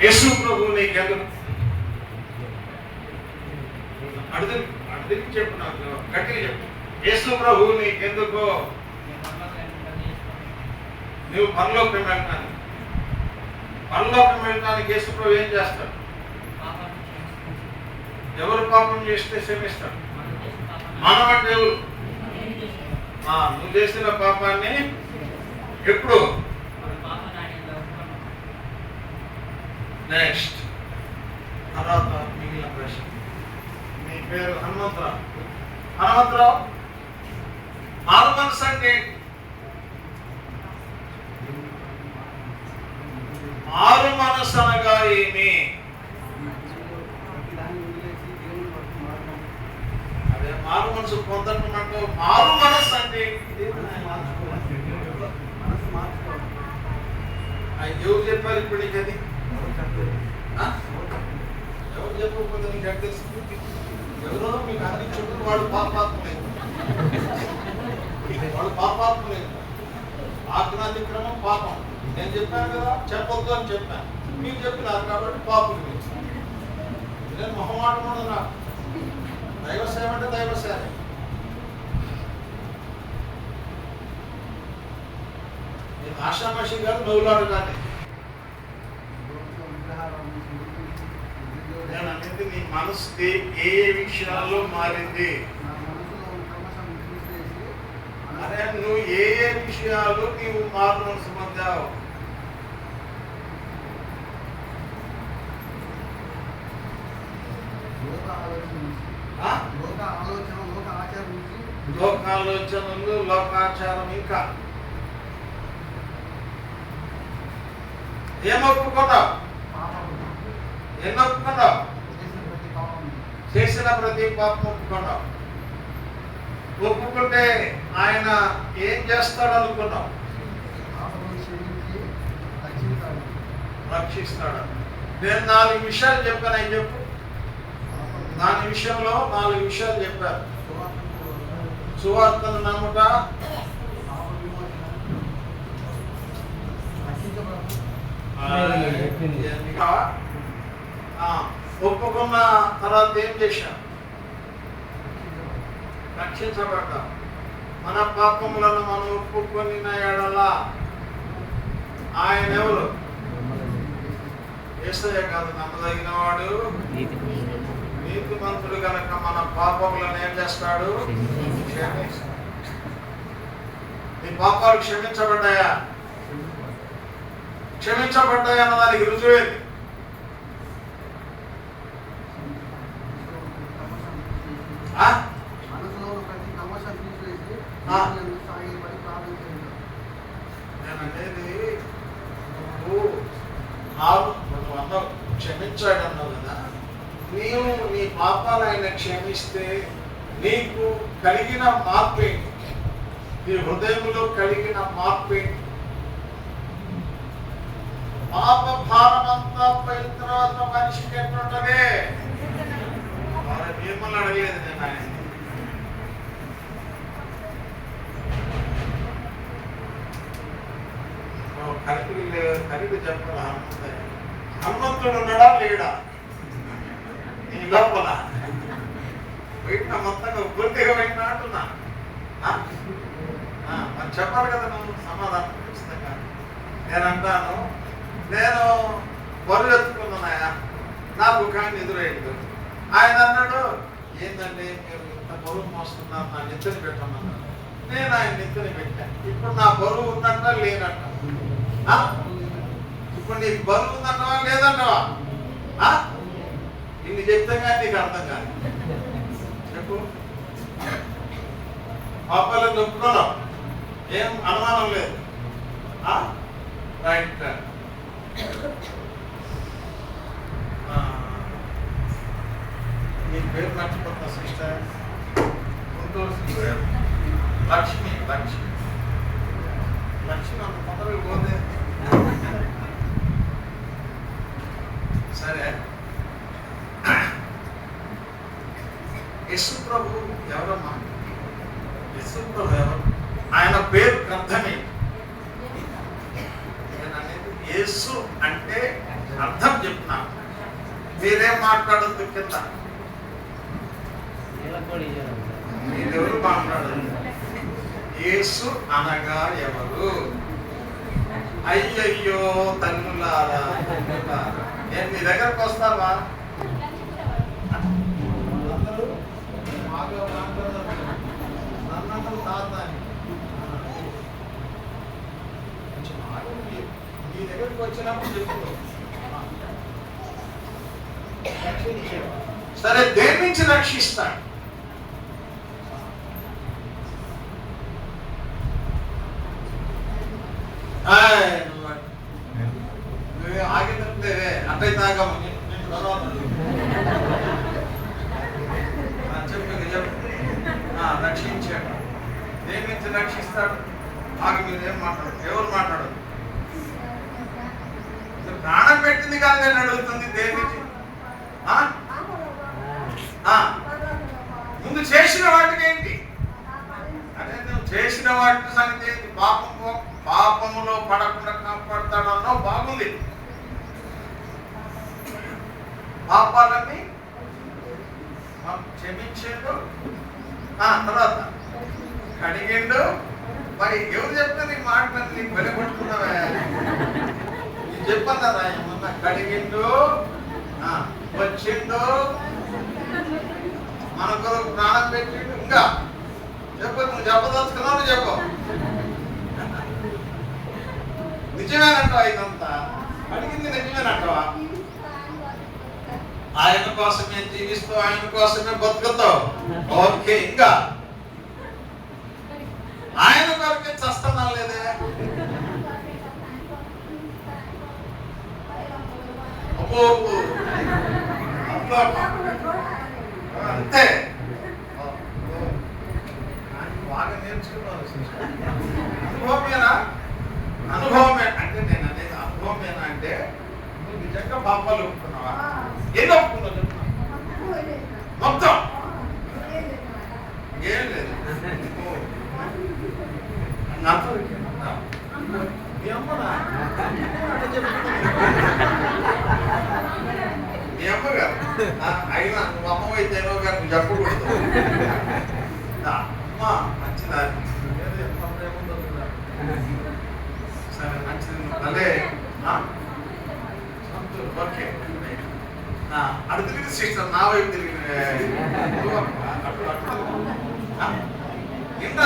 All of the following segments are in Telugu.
యేసు ప్రభు నీకెందుకు అడిగి అడిగి చెప్పు నాకు గట్టిగా చెప్పు. యేసు ప్రభు నీకెందుకు నువ్వు పరలోకం వెళ్ళటానికి. పరలోకం వెళ్ళటానికి యేసు ప్రభు ఏం చేస్తాడు? ఎవరు పాపం చేస్తే క్షమిస్తాడు? మనం అంటే ఎవరు ఆ, నువ్వు చేసిన పాపాన్ని ఎప్పుడు నెక్స్ట్. తర్వాత మిగిలిన ప్రశ్న. మీ పేరు హనుమంతరావు. హనుమంతరావు మారు మనసు అంటే మారు మనసు అనగా ఏమి? అదే మారు మనసు పొందటమంటూ మారు మనసు అంటే? ఏంటి? ఆ, ఎవరు చెప్పారు ఇప్పుడు అది ఆ? ఎవరు చెప్పకపోతే నీకు ఎక్కడ తెలుస్తుంది ఎవరో మీకు అందించుకుంటే వాడు పాపాత్మలేదు వాడు పాపాత్మలేదు ఆజ్ఞాతిక్రమం పాపం. నేను చెప్పాను కదా చెప్పొద్దు అని చెప్పాను మీరు చెప్పినారు కాబట్టి పాపులు మీరు నేను మొహమాట ఉండదు దైవ సేవ అంటే దైవ సేవ నేను ఆషామాషి గారు నవ్వులాడు కానీ పరిస్థితి నీ మనసుకి ఏ విషయాల్లో మారింది? అరే నువ్వు ఏ ఏ విషయాలు నీవు మారు పొందావు? లోకాలోచనలు లోకాచారం ఇంకా. ఏం ఒప్పుకున్నావు? చేసిన ప్రతి పాపం ఒప్పుకున్నావు ఒప్పుకుంటే ఆయన ఏం చేస్తాడు అనుకున్నావు రక్షిస్తాడు. నేను నాలుగు విషయాలు చెప్పాను ఆయన చెప్పు? దాని విషయంలో నాలుగు విషయాలు చెప్పారు సువార్తను నమ్ముట. ఆ, ఒప్పుకున్న తర్వాత ఏం చేశాం రక్షించబడ్డ. మన పాపములను మనం ఒప్పుకొని ఎడలా ఆయన ఎవరు? ఏసయ్య కాదు నమ్మదగిన వాడు. నీతిమంతుడు కనుక మన పాపములను ఏం చేస్తాడు? నీ పాపాలు క్షమించబడ్డాయా? క్షమించబడ్డాయి అన్నదానికి రుజువేది ఆ? నేను అనేది నువ్వు ఆరు క్షమించాడన్నావు కదా నీవు నీ పాపాలు ఆయన క్షమిస్తే నీకు కలిగిన మార్పు. ఏంటి నీ హృదయంలో కలిగిన మార్పు. ఏంటి పాప భారమంతా పోయిన తర్వాత మనిషికి ఎట్లుంటది? మిమ్మల్ని అడగలేదు నేను ఆయన. కలిపి కలిపి చెప్పాలి హనుమంతయ్య హనుమంతుడు ఉన్నాడా? లేడా? నీ లోపల. బయట మొత్తంగా పూర్తిగా బయట అంటున్నా. ఆ? మరి చెప్పాలి కదా నువ్వు సమాధానం ఖచ్చితంగా. నేను అంటాను నేను బరువు ఎత్తుకున్నాయా నాకు కానీ ఎదురయ్యాడు ఆయన అన్నాడు ఏంటంటే మీరు ఇంత బరువు మోస్తున్నారు? నా నిద్రని పెట్టమన్నాడు నేను ఆయన నిద్రని పెట్టాను ఇప్పుడు నా బరువు ఉందంట లేనట్ట ఆ? ఇప్పుడు నీకు బరువు ఉందంటవా లేదంటావా ఇన్ని చెప్తే కానీ నీకు అర్థం కాదు. చెప్పు. పాపాలను ఒప్పుకున్నావు ఏం అనుమానం లేదు. రైట్ ఆ, పేరు మర్చిపోతున్నా సిస్టర్. గుంటూరు సిస్టర్. లక్ష్మి లక్ష్మి. లక్ష్మి అంత తొందరగా పోతే సరే యశు ప్రభు ఎవరమ్మా యశు ప్రభు ఎవరు? ఆయన పేరు అర్థమే యేసు అంటే అర్థం చెప్తున్నా మీరేం మాట్లాడద్దు కింద? మీరెవరు మాట్లాడదు యేసు అనగా ఎవరు? అయ్యయ్యో తల్లులారా తల్లులారా. నేను మీ దగ్గరకు వస్తావా? తాత అని. మీ దగ్గరికి వచ్చినప్పుడు సరే దేని నుంచి రక్షిస్తాడు ఆయ్, నువ్వు- నువ్వే ఆగిందంటే అట్టయితే ఆగమ్మ. నేను- నేను తర్వాత ఆ, చెప్పు ఇక చెప్పు ఆ, రక్షించాడు దేని నుంచి రక్షిస్తాడు ఆగి మీరు ఏం మాట్లాడు ఎవరు మాట్లాడదు మీరు ప్రాణం పెట్టింది కాదు నేను అడుగుతుంది దేని నుంచి ఆ? ఆ, ముందు చేసిన వాటికి ఏంటి అదే నువ్వు చేసిన వాటి సంగతి ఏంటి పాపము పాపములో పడకుండా కాపాడతాడన్నో బాగుంది పాపాలన్నీ మాకు క్షమించాడు ఆ తర్వాత కడిగిండు మరి ఎవరు చెప్తే నీకు మాటలు నీకు వెలగొట్టుకున్నావే నీకు చెప్పన్నారా ఏమన్నా కడిగిండు ఆ, వచ్చిండు మన కొరకు ప్రాణం పెట్టిండు ఇంకా చెప్పు నువ్వు చెప్పదలుచుకున్నావు నువ్వు చెప్పు. నిజమేనంటావా ఇదంతా? అడిగింది నిజమేనంటావా? ఆయన కోసమే జీవిస్తూ ఆయన కోసమే బతుకుతావు. ఓకే ఇంకా. ఆయన కొరకే చస్తున్నా లేదే? అబ్బో. అంతే బాగా నేర్చుకున్నారు అనుభవమేనా అనుభవమే అంటే నేను అనేది అనుభవమేనా అంటే నువ్వు నిజంగా పాపాలు ఒప్పుకున్నావా ఏదో ఒప్పుకున్నావు చెప్పు మొత్తం ఏం లేదు ఓ. నాతో ఆ. మీ అమ్మనా అంటే చెప్తున్నా. మీ అమ్మగారు ఆ, అయినా నువ్వు అమ్మవైతేనో గారు నువ్వు చెప్పకూడదు. ఆ, అమ్మ మంచిదా? సరే మంచిది ఆ? ఓకే. అటు తిరిగి సిస్టర్ నా వైపు తిరిగి. ఇంత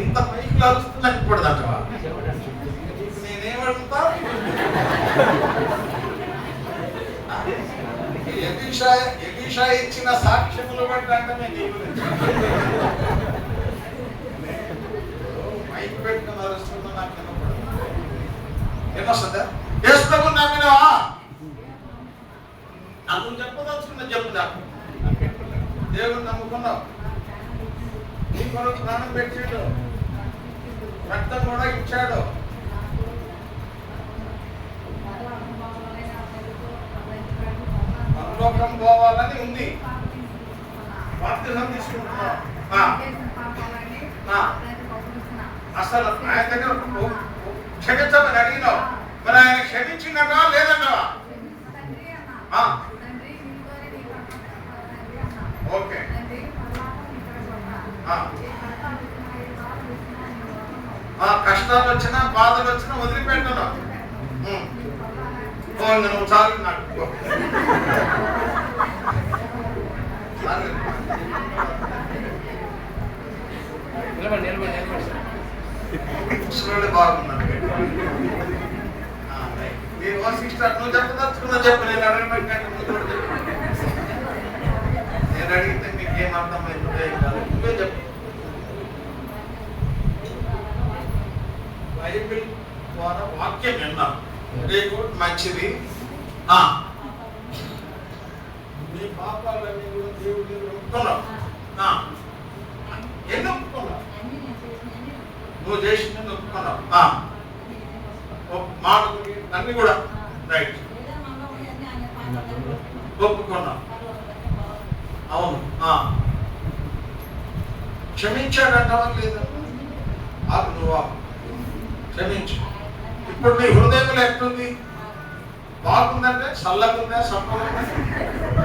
ఇంత పైకి అరుస్తున్నా ఇప్పుడు అంటవా నేనేమడుగుతా ఎలీషా ఎలీషా ఇచ్చిన సాక్ష్యములు బట్టి అంటే నేను నీ మైక్ పెట్టుకుని అరుస్తున్నా నాకు వినపడదు. ఏమొస్తుందా చేస్తాము నమ్మినావా నన్ను చెప్పదలుచుకున్నా చెప్పు నాకు. దేవుడు నమ్ముకున్నావు. నీ కొరకు ప్రాణం పెట్టాడు. రక్తం కూడా ఇచ్చాడు. ప్రోగ్రామ్ పోవాలని ఉంది. బాప్తిజం తీసుకుంటున్నావు అసలు ఆయన దగ్గర క్షమించమని అడిగినావు. మరి ఆయన క్షమించిందన్నా లేదన్నావా? ఆ. ఓకే. ఆ. కష్టాలు వచ్చినా బాధలు వచ్చినా వదిలిపెట్టడం నువ్వు చాలు నాకు. ఓ. చాలు. సిస్టర్ నువ్వు చెప్పదలుచుకున్నా చెప్పు నేను అడగబెట్టినట్టు నేను అడిగితే మీకు ఏం అర్థమైందో ఏం కాదు నువ్వే చెప్పు. బైబిల్ ద్వారా వాక్యం విన్నాం. వెరీ గుడ్ మంచిది. పాపాలన్నీ కూడా దేవుడి దగ్గర ఒప్పుకున్నావు ఆ. ఎన్ని ఒప్పుకున్నావు? నువ్వు చేసిన ఒప్పుకున్నావు. మాట అన్ని కూడా. రైట్ ఒప్పుకున్నావు. అవును. క్షమించాడంటావా లేదా? ఆపు నువ్వు. క్షమించు. ఇప్పుడు నీ హృదయంలో ఎట్లుంది? బాగుందంటే చల్లగుందా సప్పగుందా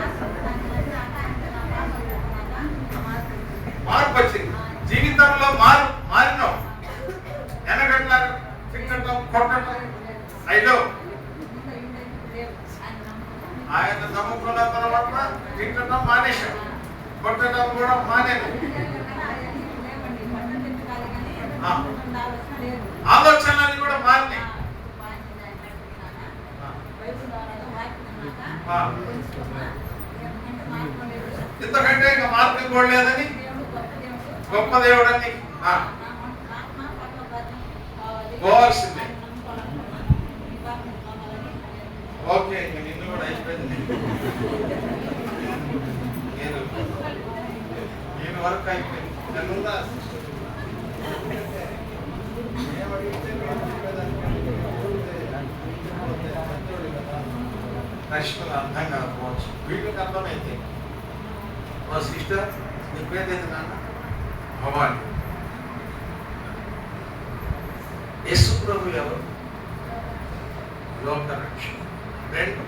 మార్పు వచ్చింది. జీవితంలో మారు మారినావు వెనకట్లా తింగటం కొట్టడం. అయ్యో. ఆయన నమ్ముకున్న తర్వాత తిట్టడం మానేశాడు కొట్టడం కూడా మానేను. ఆలోచనలు కూడా మారినాయి. ఇంతకంటే ఇంకా మార్పు కూడా లేదని గొప్ప దేవుడు ఆ, పోవాల్సిందే. ఓకే ఇంక నిన్ను కూడా అయిపోయింది నేను నేను వర్క్ అయిపోయింది నన్ను ఉందా? ప్రశ్నలు అర్థం కాకపోవచ్చు వీళ్ళకి అర్థమైతే ఓ సిస్టర్ నీ పేరేంటి నాన్న భవాని యేసు ప్రభు ఎవరు? లోక రక్షణ రెండు.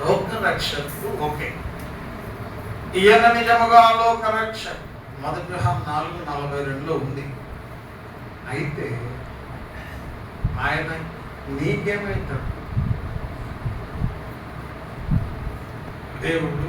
లోక రక్షకు ఓకే ఈయన నిజముగా లోక రక్షక్ మధుగ్రహం నాలుగు నలభై రెండులో ఉంది. అయితే ఆయన నీకేమైతాడు దేవుడు